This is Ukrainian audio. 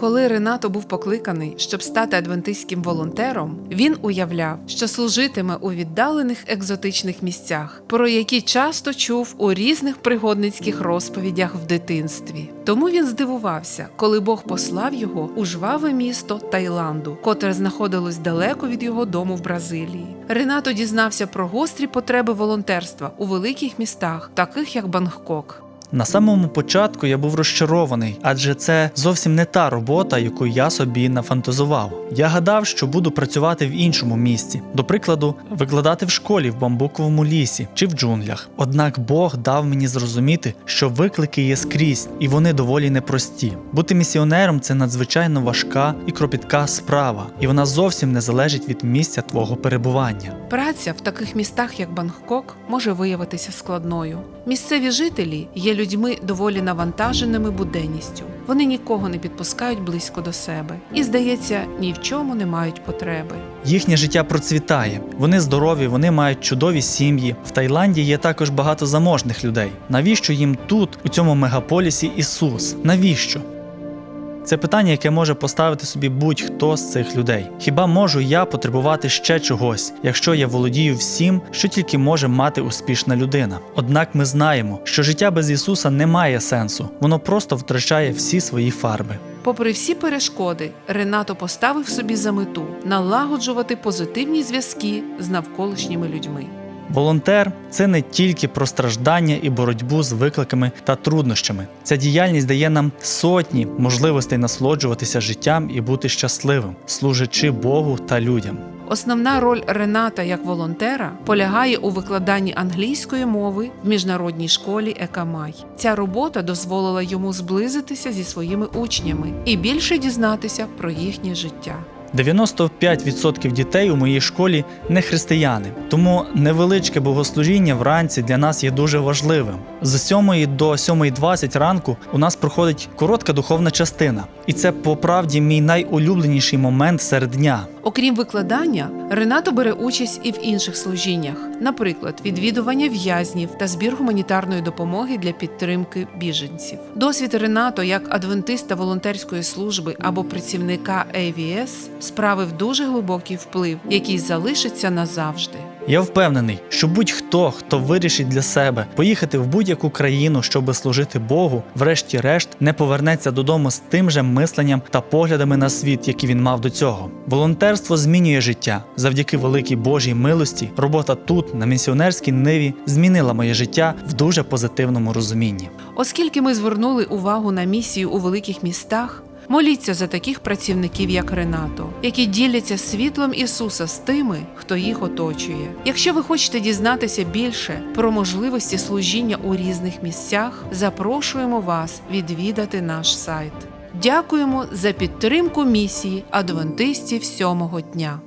Коли Ренато був покликаний, щоб стати адвентистським волонтером, він уявляв, що служитиме у віддалених екзотичних місцях, про які часто чув у різних пригодницьких розповідях в дитинстві. Тому він здивувався, коли Бог послав його у жваве місто Таїланду, котре знаходилось далеко від його дому в Бразилії. Ренато дізнався про гострі потреби волонтерства у великих містах, таких як Бангкок. На самому початку я був розчарований, адже це зовсім не та робота, яку я собі нафантазував. Я гадав, що буду працювати в іншому місці, до прикладу, викладати в школі в бамбуковому лісі чи в джунглях. Однак Бог дав мені зрозуміти, що виклики є скрізь, і вони доволі непрості. Бути місіонером це надзвичайно важка і кропітка справа, і вона зовсім не залежить від місця твого перебування. Праця в таких містах, як Бангкок, може виявитися складною. Місцеві жителі є людьми доволі навантаженими буденністю. Вони нікого не підпускають близько до себе і, здається, ні в чому не мають потреби. Їхнє життя процвітає, вони здорові, вони мають чудові сім'ї. В Таїланді є також багато заможних людей. Навіщо їм тут, у цьому мегаполісі, Ісус? Навіщо? Це питання, яке може поставити собі будь-хто з цих людей. Хіба можу я потребувати ще чогось, якщо я володію всім, що тільки може мати успішна людина? Однак ми знаємо, що життя без Ісуса не має сенсу, воно просто втрачає всі свої фарби. Попри всі перешкоди, Ренато поставив собі за мету налагоджувати позитивні зв'язки з навколишніми людьми. Волонтер це не тільки про страждання і боротьбу з викликами та труднощами. Ця діяльність дає нам сотні можливостей насолоджуватися життям і бути щасливим, служачи Богу та людям. Основна роль Рената як волонтера полягає у викладанні англійської мови в міжнародній школі Екамай. Ця робота дозволила йому зблизитися зі своїми учнями і більше дізнатися про їхнє життя. 95% дітей у моїй школі не християни, тому невеличке богослужіння вранці для нас є дуже важливим. З 7 до 7.20 ранку у нас проходить коротка духовна частина, і це по правді мій найулюбленіший момент серед дня. Окрім викладання, Ренато бере участь і в інших служіннях, наприклад, відвідування в'язнів та збір гуманітарної допомоги для підтримки біженців. Досвід Ренато як адвентиста волонтерської служби або працівника AVS справив дуже глибокий вплив, який залишиться назавжди. Я впевнений, що будь-хто, хто вирішить для себе поїхати в будь-яку країну, щоб служити Богу, врешті-решт не повернеться додому з тим же мисленням та поглядами на світ, які він мав до цього. Волонтерство змінює життя. Завдяки великій Божій милості, робота тут, на місіонерській ниві, змінила моє життя в дуже позитивному розумінні. Оскільки ми звернули увагу на місію у великих містах, моліться за таких працівників, як Ренато, які діляться світлом Ісуса з тими, хто їх оточує. Якщо ви хочете дізнатися більше про можливості служіння у різних місцях, запрошуємо вас відвідати наш сайт. Дякуємо за підтримку місії адвентистів сьомого дня.